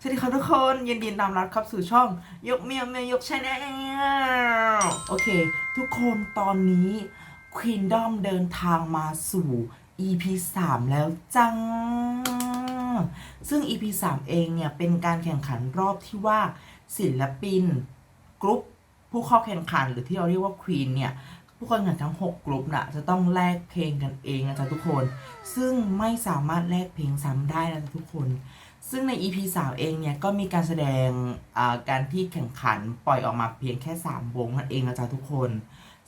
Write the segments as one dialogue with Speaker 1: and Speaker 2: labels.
Speaker 1: สวัสดีครับทุกคนยินดีต้อนรับเข้าสู่ช่อง ยกเมียเมียยกชาแนลโอเค ทุกคนตอนนี้ Queendom เดินทางมาสู่ EP 3 แล้วจัง ซึ่ง EP 3 เองเนี่ย เป็นการแข่งขันรอบที่ว่าศิลปินกรุ๊ปผู้เข้าแข่งขันหรือที่เราเรียกว่า Queen เนี่ยผู้เข้าแข่งขันทั้ง 6 กลุ่มน่ะจะต้องแลกเพลงกันเองนะจ๊ะทุกคน ซึ่งไม่สามารถแลกเพลงซ้ำได้นะจ๊ะทุกคน ซึ่งใน EP 3 เองเนี่ย ก็มีการแสดงการที่แข่งขันปล่อยออกมาเพียงแค่ 3 วงนั่นเองนะจ๊ะทุกคน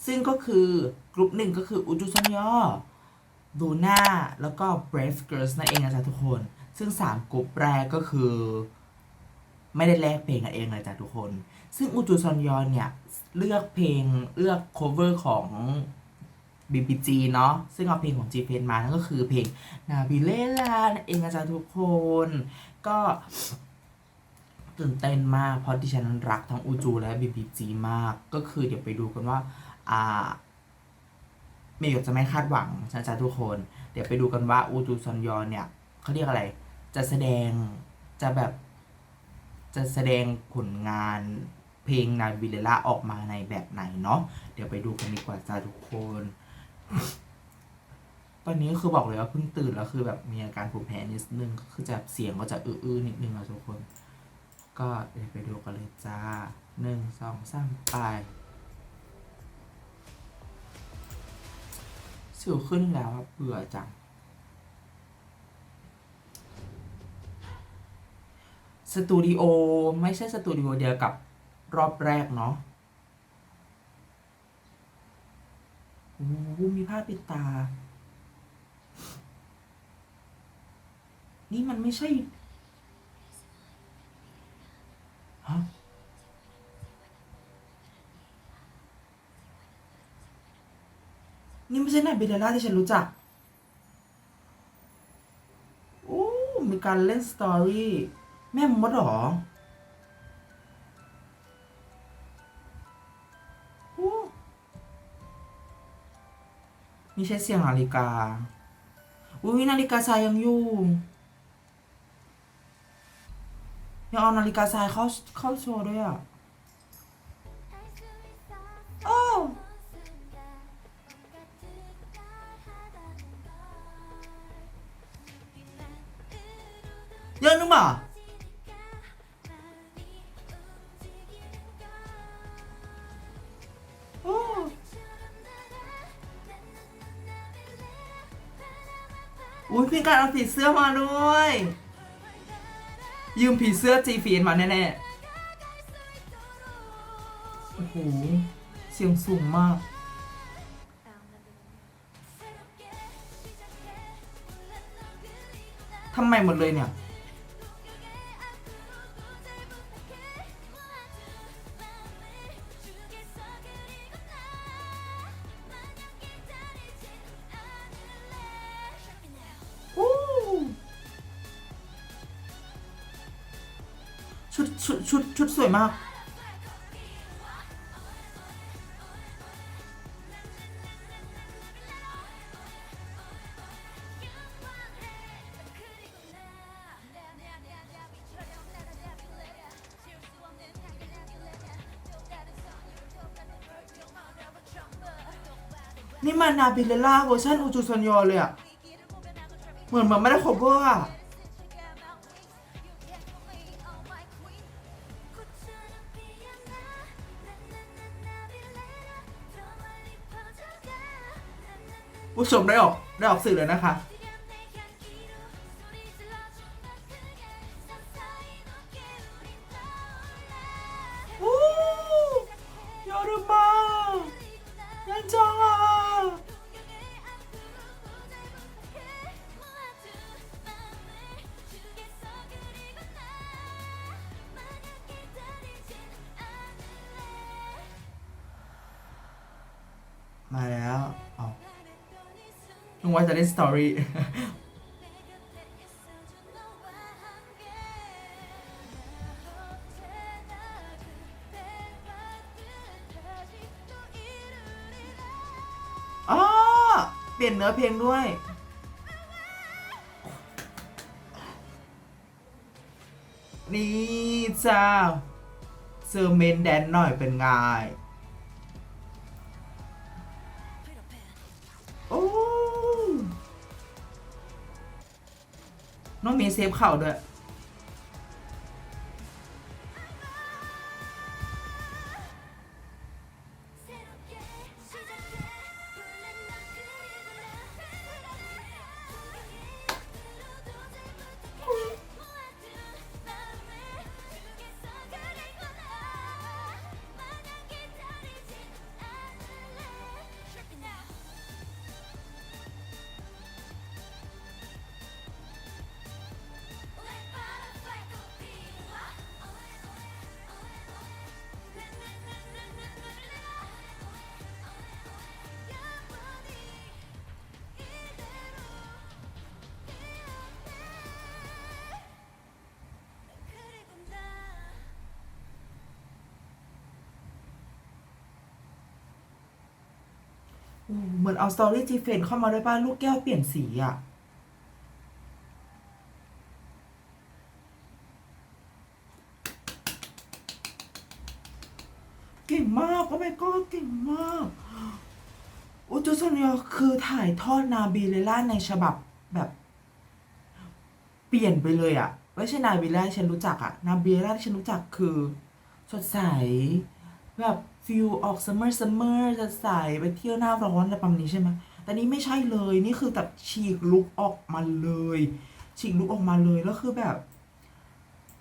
Speaker 1: ซึ่งก็คือกลุ่มหนึ่งก็คืออุจุซันยอดูน่าแล้วก็ Brave Girls นั่นเองนะจ๊ะทุกคน ซึ่ง 3 กลุ่มแรกก็คือ ไม่ได้แลกเพลงกันเองเลยจ้ะทุกคน ซึ่งอุจุซอนยอนเนี่ย เลือกเพลงเลือก cover ของ BBG เนาะซึ่งเอาเพลงของ G f มานั่นก็คือเพลงนาบิเลลานั่นเองนะจ๊ะทุกคน ก็ตื่นเต้นมากเพราะดิฉันรักทั้งอูจูและ BBG มาก ก็คือเดี๋ยวไปดูกันว่า อ่าเมย์จะไม่คาดหวังนะจ๊ะทุกคน เดี๋ยวไปดูกันว่าอูจูซอนยอนเนี่ยเขาเรียกอะไร จะแสดงจะแบบจะแสดงผลงานเพลงนาวิเลล่าออกมาในแบบไหนเนาะเดี๋ยวไปดูกันดีกว่าจ้าทุกคน ตอนนี้ก็คือบอกเลยว่าเพิ่งตื่นแล้วคือแบบมีอาการผูกแพ้นิดนึงก็คือจะเสียงก็จะอื้อๆนิดนึงนะทุกคน ก็เดี๋ยวไปดูกันเลยจ้าหนึ่งสองสามไปสิวขึ้นแล้วเบื่อจัง สตูดิโอไม่ใช่สตูดิโอเดียวกับรอบแรกเนาะ โอ้มีผ้าปิดตา นี่มันไม่ใช่ฮะนี่ไม่ใช่นายเบเดล่าที่ฉันรู้จัก โอ้ มีการเล่นสตอรี่ แม่มดหรอ นี่ใช่เสียงนาฬิกา อุ้ยนาฬิกาทรายยังอยู่ยังเอานาฬิกาทรายเข้าเข้าโชว์ด้วยอะโอ้เยอะนึกมา อุ้ยพี่การเอาผีเสื้อมาด้วย ยืมผีเสื้อจีฟีนมาแน่ๆ โอ้โห เสียงสูงมาก ทำไมหมดเลยเนี่ย วยมาก นี่มันนาบิเลล่าเวอร์ชันอูจูซอนยอเลยอะเหมือนเหมือนไม่ได้ cover อะ ผู้ชมได้ออกได้ออกสื่อเลยนะคะ โอ้ยอดมากยังจังอะ งว่าจะเล่นสตอรี่อ๋อเปลี่ยนเนื้อเพลงด้วย นี่จ้าเซอร์เมนแดนหน่อยเป็นไง น้องมีเซฟเข่าด้วย เหมือนเอาสตอรี่จีเฟนเข้ามาด้วยป่ะลูกแก้วเปลี่ยนสีอะเก่งมากโอ้ my god เก่งมากอุจุสเนียคือถ่ายทอดนาบีเลล่าในฉบับแบบ เปลี่ยนไปเลยอะไม่ใช่นาบีเลล่าที่ฉันรู้จักอะนาบีเลล่าที่ฉันรู้จักคือ สดใส แบบฟิลออกซัมเมอร์ซัมเมอร์สดใส่ไปเที่ยวหน้าร้อนอะไรประมาณนี้ใช่ไหมแต่นี้ไม่ใช่เลยนี่คือแบบฉีกลุกออกมาเลย ฉีกลุกออกมาเลยแล้วคือแบบ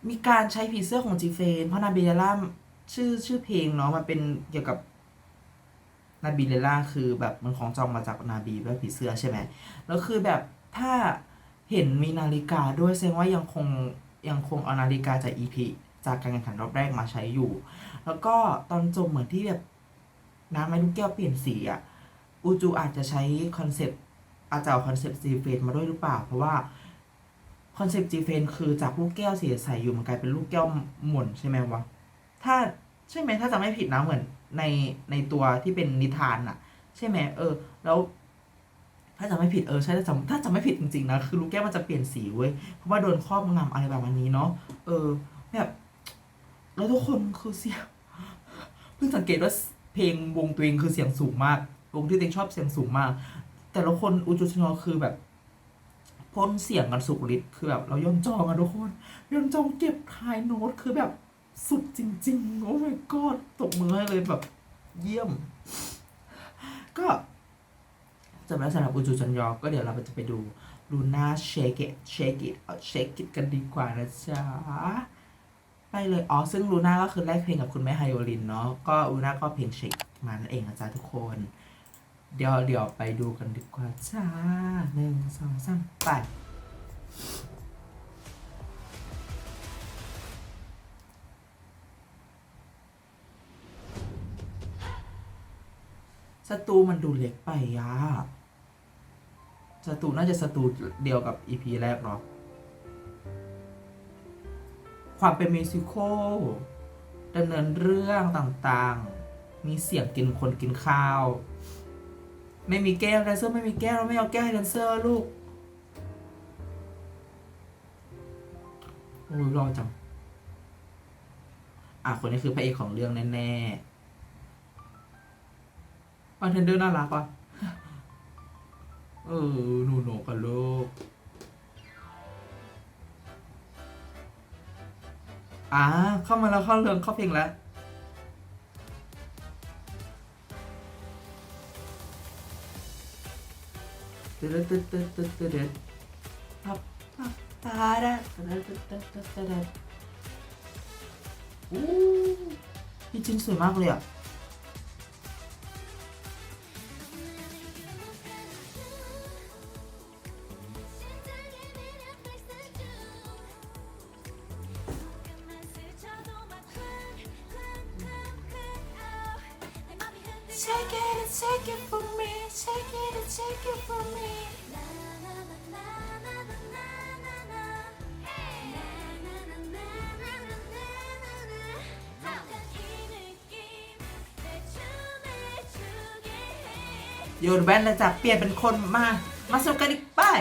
Speaker 1: มีการใช้ผีเสื้อของจีเฟนเพราะนาบีเลล่าชื่อชื่อเพลงเนาะมันเป็นเกี่ยวกับนาบีเลล่าคือแบบมันของจองมาจากนาบีแบบผีเสื้อใช่ไหมแล้วคือแบบถ้าเห็นมีนาฬิกาด้วยแสดงว่ายังคงยังคงเอานาฬิกาจาก EP จากการแข่งขันรอบแรกมาใช้อยู่ แล้วก็ตอนจบเหมือนที่แบบน้ำไม้ลูกแก้วเปลี่ยนสีอะอูจูอาจจะใช้คอนเซปต์อาจจะเอาคอนเซปต์จีเฟนมาด้วยหรือเปล่า เพราะว่าคอนเซปต์จีเฟนคือจากลูกแก้วสีใสอยู่มันกลายเป็นลูกแก้วหม่นใช่ไหมวะ ถ้าใช่ไหมถ้าจำไม่ผิดนะเหมือนในในตัวที่เป็นนิทานอะใช่ไหมเออ แล้ว ถ้าจำไม่ผิดเออใช่ถ้าจำถ้าจำไม่ผิดจริงๆนะคือลูกแก้วมันจะเปลี่ยนสีเว้ยเพราะว่าโดนครอบงำอะไรแบบนี้เนาะเออแบบ แล้วทุกคนคือเสียงเพิ่งสังเกตว่าเพลงวงตัวเองคือเสียงสูงมาก วงที่ตัวเองชอบเสียงสูงมาก แต่ละคนอุจุชนอคือแบบพ่นเสียงกันสุกฤทธิ์คือแบบเราย่นจองอะทุกคนยอนจองเก็บทายโน้ตคือแบบสุดจริง ๆ โอ้ my god ตบมือให้เลยแบบเยี่ยม ก็จบแล้สำหรับอุจูจันยอ ก็เดี๋ยวเราจะไปดูลูน่าเชค it เชค it เอาเชค it กันดีกว่านะจ๊ะ ไปเลย อ๋อ ซึ่งลูน่าก็คือแลกเพลงกับคุณแม่ไฮโอลินเนาะ ก็ลูน่าก็เพลงเชคมานั่นเองนะจ๊ะทุกคน เดี๋ยวเดี๋ยวไปดูกันดีกว่าจ้าหนึ่งสองสามไปสตูมันดูเล็กไปอะสตูน่าจะสตูเดียวกับอีพีแรกเนาะ ความเป็นมิวสิควลดำเนินเรื่องต่างๆ มีเสียงกินคนกินข้าว ไม่มีแก้วแดนเซอร์ไม่มีแก้วเราไม่เอาแก้วให้แดนเซอร์ลูกโอ้ยรอจัง อะคนนี้คือพระเอกของเรื่องแน่ๆบาร์เทนเดอร์น่ารักว่ะ เออหนูหนูกับลูก อ่าเข้ามาแล้วเข้าเรื่องเข้าเพลงแล้ว ตึ๊ดตึ๊ดตึ๊ดตึ๊ดตึ๊ดตึ๊ดปับปับตาดะตึ๊ดตึ๊ดตึ๊ดตึ๊ดตึ๊ดตึ๊ดอู้พี่จินสวยมากเลยอะ Shake it, shake it for me, shake it, shake it for me. โยนแว่นแล้วจ้ะเปลี่ยนเป็นคนมา มาสนุกกันอีกไป้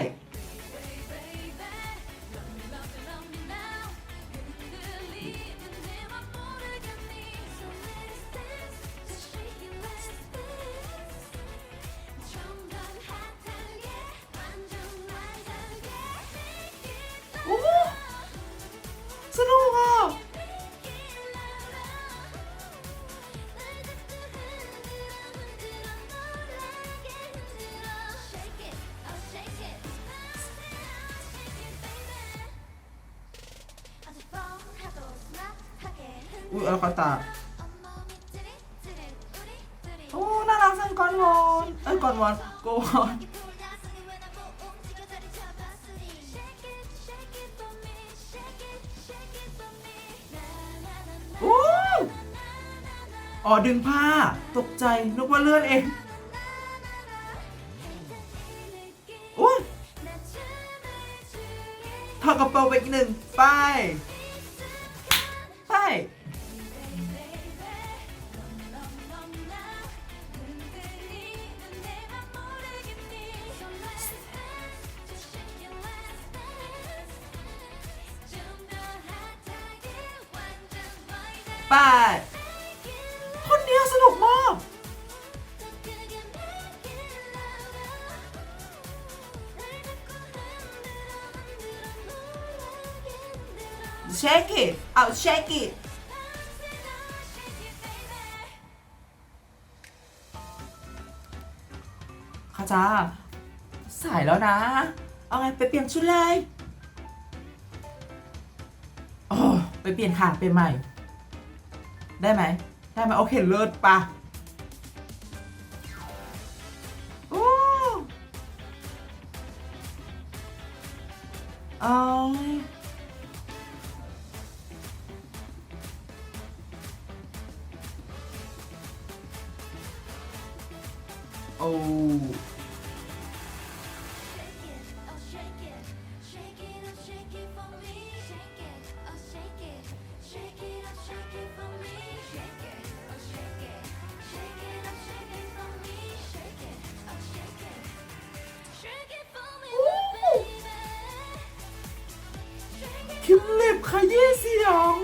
Speaker 1: คาตาโอ้น่ารักจังกอนวอนเอ้ยกอนวอนโกวอนโอ้อ๋อดึงผ้าตกใจนึกว่าเลื่อนเองอุ้ยถอดกระโปรงไปอีกหนึ่งไป shake it ข้าจ้าสายแล้วนะ เอาไงไปเปลี่ยนชุดเลยโอ้ไปเปลี่ยนค่ะเปลี่ยนใหม่ ได้ไหม ได้ไหมโอเคเลิศปะ ขยี้เสียง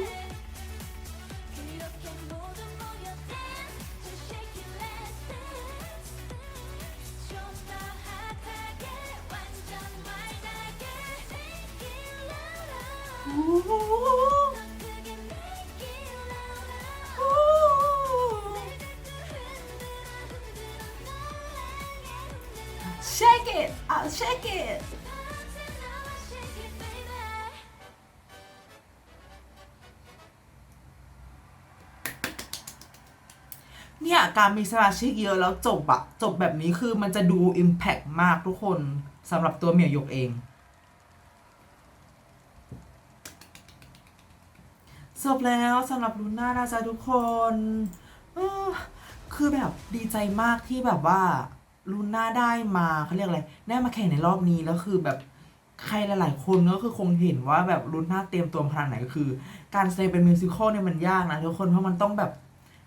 Speaker 1: เนี่ยการมีสมาชิกเยอะแล้วจบอะจบแบบนี้คือมันจะดู Impact มากทุกคนสำหรับตัวเหมียวยกเองจบแล้วสำหรับลูน่านะจ๊ะทุกคนคือแบบดีใจมากที่แบบว่าลูน่าได้มาเขาเรียกอะไร ได้มาแข่งในรอบนี้แล้วคือแบบใครหลาย ๆ คนก็คือคงเห็นว่าแบบลูน่าเตรียมตัวขนาดไหนคือ การแสดงเป็นมิวสิควลเนี่ยมันยากนะทุกคนเพราะมันต้องแบบ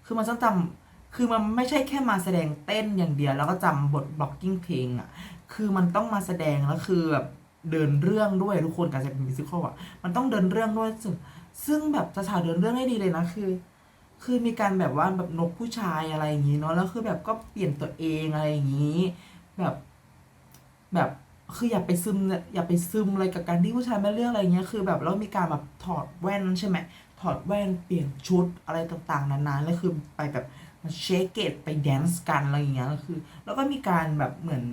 Speaker 1: คือมันต้องจำ คือมันไม่ใช่แค่มาแสดงเต้นอย่างเดียว แล้วก็จำบทบล็อกกิ้งเพลงอะคือมันต้องมาแสดงแล้วคือแบบเดินเรื่องด้วยทุกคนการแสดงเป็นมิวสิควลอะมันต้องเดินเรื่องด้วยซึ่งซึ่งแบบจะฉาเดินเรื่องได้ดีเลยนะคือ คือมีการแบบว่าแบบนกผู้ชายอะไรอย่างนี้เนาะแล้วคือแบบก็เปลี่ยนตัวเองอะไรอย่างนี้ แบบแบบคืออย่าไปซึมอย่าไปซึมอะไรกับการที่ผู้ชายไมาเรื่องอะไรเงี้ยคือ แบบแล้วมีการแบบถอดแว่นใช่ไหมถอดแว่นเปลี่ยนชุดอะไรต่างๆนานาแล้วคือไปแบบ เชคเกตไปแดนซ์กันอะไรอย่างเงี้ยแล้วคือ แล้วก็มีการแบบเหมือน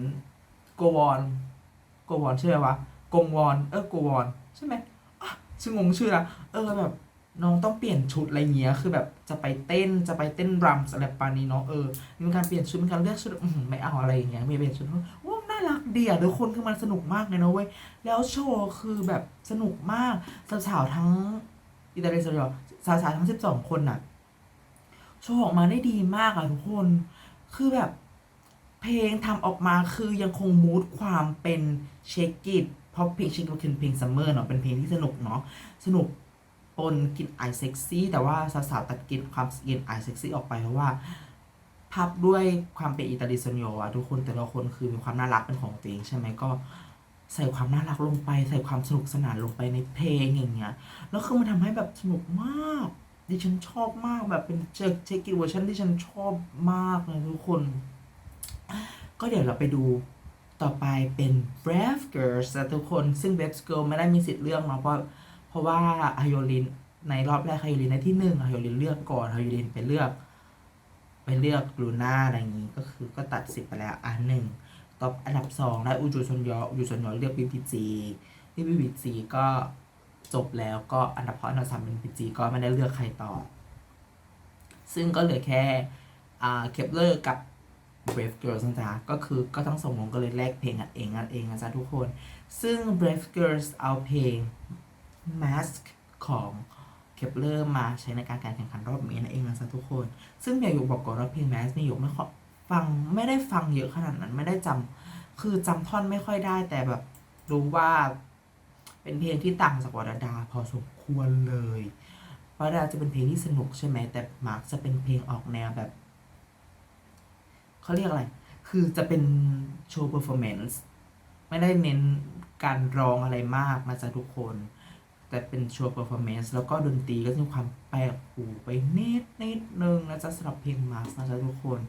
Speaker 1: โกวอนโกวอนใช่ไหมวะกงวอนเออโกวอนใช่ไหมอะชื่องงชื่อละเออแบบน้องต้องเปลี่ยนชุดอะไรเงี้ย คือแบบจะไปเต้นจะไปเต้นรำอะไรปานนี้เนาะเออ มีการเปลี่ยนชุดมีการเลือกชุดอืไม่เอาอะไรอย่างเงี้ย มีเปลี่ยนชุดว้าน่ารักดีอะทุกคนคือมันสนุกมากเลยนะเว้ย แล้วโชว์คือแบบสนุกมากสาวๆทั้งอิตาลีสาวสาวๆทั้งสิบสองคนน่ะ โชว์ออกมาได้ดีมากอะทุกคน คือแบบเพลงทำออกมาคือยังคงมูดความเป็นเชคกิตเพราะเพลงเชคกิตคือเพลงซัมเมอร์เนาะเป็นเพลงที่สนุกเนาะสนุกปนกลิ่นไอายเซ็กซี่แต่ว่าสาวๆตัดกลิ่นความกลิ่นไอายเซ็กซี่ออกไปเพราะว่าพับด้วยความเป็นอิตาลีโซนโยอะทุกคนแต่ละคนคือมีความน่ารักเป็นของตัวเองใช่ไหมก็ใส่ความน่ารักลงไป ใส่ความสนุกสนานลงไปในเพลงอย่างเงี้ยแล้วคือมันทำให้แบบสนุกมาก ดิฉันชอบมากแบบเป็นเจอเจกิเวอร์ชันที่ฉันชอบมากเลยทุกคน ก็เดี๋ยวเราไปดูต่อไปเป็น Brave Girls นะทุกคนซึ่ง Brave Girl ไม่ได้มีสิทธิ์เลือกเนาะเพราะเพราะว่าไฮโอลินในรอบแรกไฮโอลินในที่หนึ่งไฮโอลินเลือกก่อนไฮโอลินไปเลือก ไปเลือกลูน่าอะไรอย่างนี้ก็คือก็ตัดสิทธิ์ไปแล้วอันหนึ่งต่ออันดับสองได้อูจูซอนยออูจูซอนยอเลือกบีบีจีที่บีบีจีก็ จบแล้วก็อันดับเพราะอันดับสามเป็นบีจีก็ไม่ได้เลือกใครต่อ
Speaker 2: ซึ่งก็เหลือแค่เคปเลอร์กับ Brave Girls นะจ๊ะก็คือก็ทั้งสองวงก็เลยแลกเพลงกันเองกันเองนะจ๊ะทุกคน ซึ่ง Brave Girls เอาเพลง Mask ของเคปเลอร์มาใช้ในการการแข่งขันรอบนี้นั่นเองนะจ๊ะทุกคน ซึ่งเมียหยกบอกก่อนว่าเพลง Mask เมียหยกไม่ค่อยฟังไม่ได้ฟังเยอะขนาดนั้นไม่ได้จำคือจำท่อนไม่ค่อยได้แต่แบบรู้ว่า เป็นเพลงที่ต่างจากวรดาพอสมควรเลยวรดาจะเป็นเพลงที่สนุกใช่ไหมแต่มาร์คจะเป็นเพลงออกแนวแบบเขาเรียกอะไร คือจะเป็นโชว์เพอร์ฟอร์แมนซ์ไม่ได้เน้นการร้องอะไรมากนะจ๊ะทุกคน แต่เป็นโชว์เพอร์ฟอร์แมนซ์แล้วก็ดนตรีก็จะมีความแปลกหูไปนิดนิดนึงนะจ๊ะสำหรับเพลงมาร์นะจ๊ะทุกคน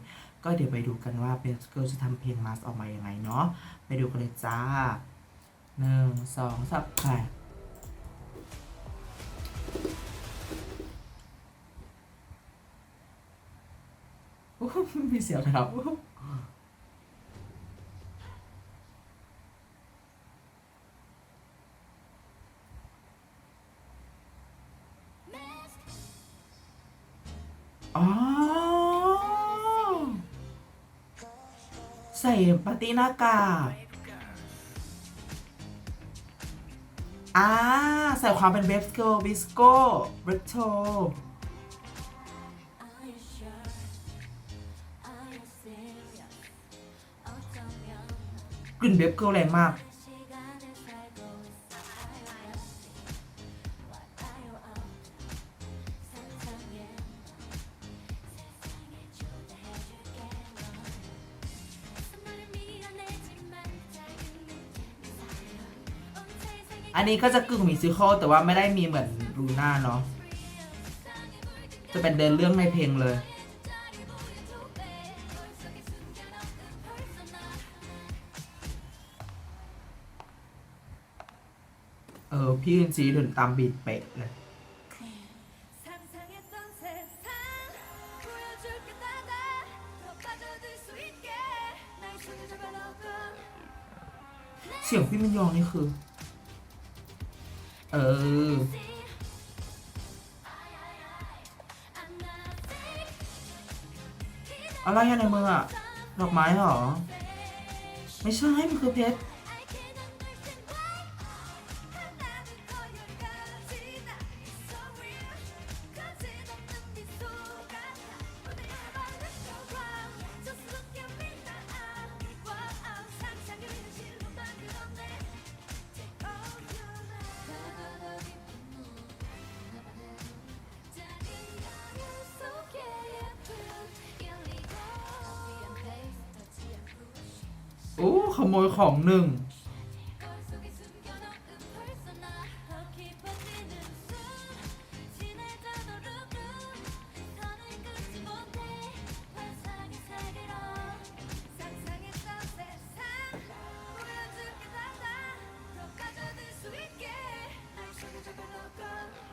Speaker 2: ก็เดี๋ยวไปดูกันว่าเบสเกิลจะทำเพลงมาร์ออกมาอยังไงเนาะไปดูกันเลยจ้า หนึ่งสองสามค่ะอู้หูมีเสียงนะครับอ๋อใส่ปาร์ตี้หน้ากาก อ่าใส่ความเป็นเบสเกิลบิสโก้เรทโทกลิ่นเบบเกิลแรงมาก อันนี้ก็จะกึ่งมิวสิควลแต่ว่าไม่ได้มีเหมือนรูน่าเนาะจะเป็นเดินเรื่องในเพลงเลย เออ พี่อินซีถึงตามบีดเป๊ะเลยเสียงพี่มินยองนี่คือ เออ อะไรอะในมืออะดอกไม้เหรอ ไม่ใช่ มันคือเพชร ของหนึ่ง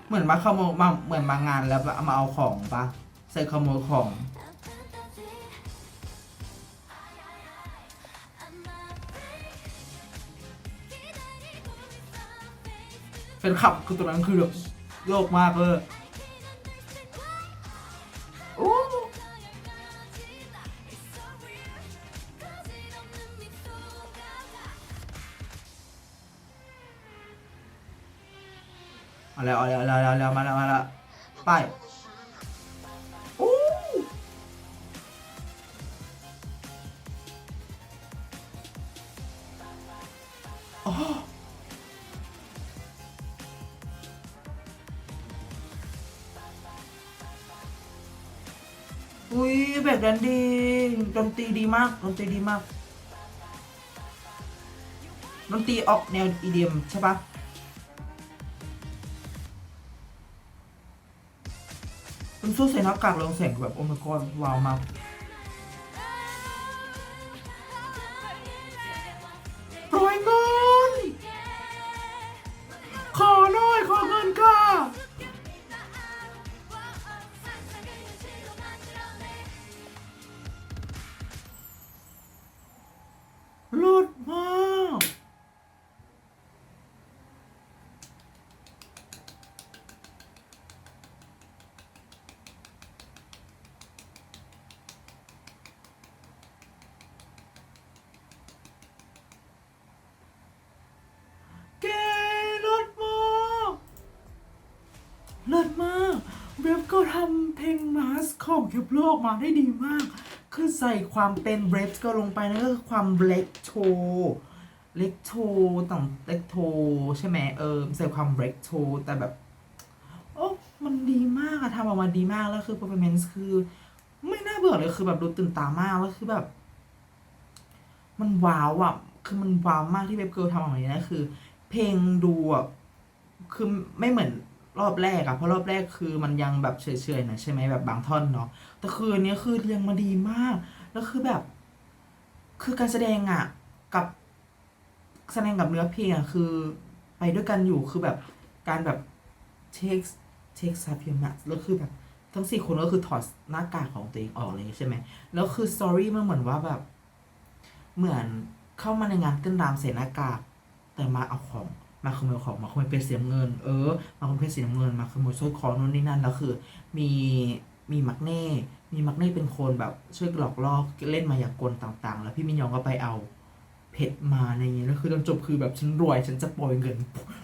Speaker 2: เหมือนมาขโมยมาเหมือนมางานแล้วมาเอาของปะใส่ขโมยของ เป็นขับคือตัวนั้นคือแบบโยกมากเลยโอ้เอาแล้วเอาแล้วเอาแล้วเอาแล้วมาแล้วมาแล้วไปโอ้อ๋อ ยแบบนั้นดีดนตรีดีมากดนตรีดีมากดนตรีออกแนวอีเดียมใช่ปะมันสู้ใส่หน้ากากเรืองแสงแบบโอ้ my god ว้าวมาก เค
Speaker 1: ปโลกมาได้ดีมาก คือใส่ความเป็นเบรฟก็ลงไปนั่นก็คือความเล็กโชเล็กโชต่างเล็กโทใช่ไหมเออใส่ความเล็กโชแต่แบบ โอ้มันดีมากอะทำออกมาดีมากแล้วคือ performance คือ ไม่น่าเบื่อเลยคือแบบดูตื่นตามากแล้วคือแบบ มันว้าวอะคือมันว้าวมากที่เว็บเกิลทำออกมาอย่างนี้นะคือ เพลงดูอะคือไม่เหมือน รอบแรกอะเพราะรอบแรกคือมันยังแบบเฉยๆหนะใช่ไหมแบบบางท่อนเนาะแต่คืออันนี้คือเรียงมาดีมาก แล้วคือแบบ คือการแสดงอะกับแสดงกับเนื้อเพลงอะคือ ไปด้วยกันอยู่คือแบบการแบบเช็คเช็คซาเพียมัสแล้วคือแบบ ทั้งสี่คนก็คือถอดหน้ากากของตัวเองออกเลยใช่ไหมแล้วคือสตอรี่มันเหมือนว่าแบบ เหมือนเข้ามาในงานเต้นรำเสียหน้ากากแต่มาเอาของ มาขโมยของมาขโมยเพชรสีน้ำเงิน เออมาขโมยเพชรสีน้ำเงิน มาขโมยสร้อยคอนู่นนี่นั่นแล้วคือ มีมีมักเน่มีมักเน่เป็นคนแบบช่วยหลอกล่อเล่นมายากลต่าง ๆ แล้วพี่มินยองก็ไปเอาเพชรมาอะไรเงี้ยแล้วคือตอนจบคือแบบฉันรวยฉันจะปล่อยเงิน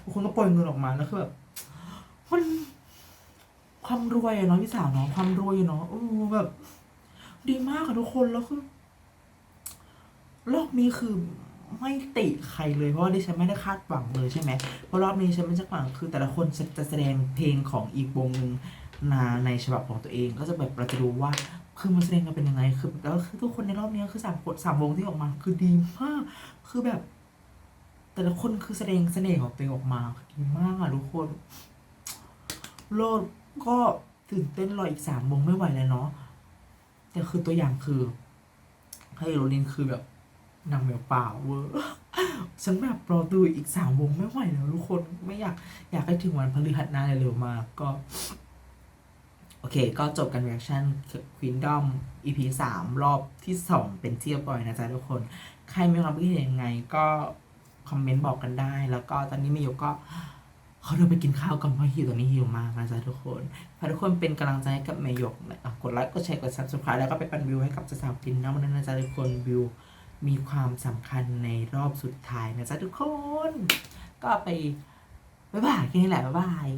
Speaker 1: ทุกคนก็ปล่อยเงินออกมาแล้วคือแบบมันความรวยอะเนาะพี่สาวเนาะความรวยเนาะโอ้แบบ ดีมากอะทุกคนแล้วคือรอบนี้คือ ไม่ติใครเลยเพราะว่าดิฉันไม่ได้คาดหวังเลยใช่ไหมเพราะรอบนี้ฉันไม่คาดหวังคือ แต่ละคนจะจะแสดงเพลงของอีกวงหนึ่งนาในฉบับของตัวเองก็จะแบบเราจะดูว่าคือมันแสดงกันเป็นยังไงคือแล้วคือทุกคนในรอบนี้คือสามคนสามวงที่ออกมา คือดีมากคือแบบ แต่ละคนคือแสดงเสน่ห์ของตัวเองออกมาดีมากอะทุกคนโลดก็ตื่นเต้นรออีกสามวงไม่ไหวแล้วเนาะแต่คือตัวอย่างคือให้โรลินคือแบบ นางแมวเปล่าเวอร์ฉันแบบรอดูอีกสามวงไม่ไหวแล้วทุกคนไม่อยากอยากให้ถึงวันพฤหัสหน้าเร็วมากก็ โอเค ก็จบกัน reaction Queendom EP สามรอบที่สองเป็นเรียบร้อยนะจ๊ะทุกคน ใครมีความคิดเห็นยังไง ก็คอมเมนต์บอกกันได้ แล้วก็ตอนนี้มิโยก็เขาเดินไปกินข้าวกันเพราะหิวตอนนี้หิวมากนะจ๊ะทุกคนฝากทุกคนเป็นกำลังใจให้กับเมยกอะกดไลค์กดแชร์กด subscribe แล้วก็ไปปันวิวให้กับสาวๆกินน้ำมันนะจ๊ะทุกคนวิว มีความสำคัญในรอบสุดท้ายนะจ๊ะทุกคน ก็ไป บ๊ายบายแค่นี้แหละบ๊ายบาย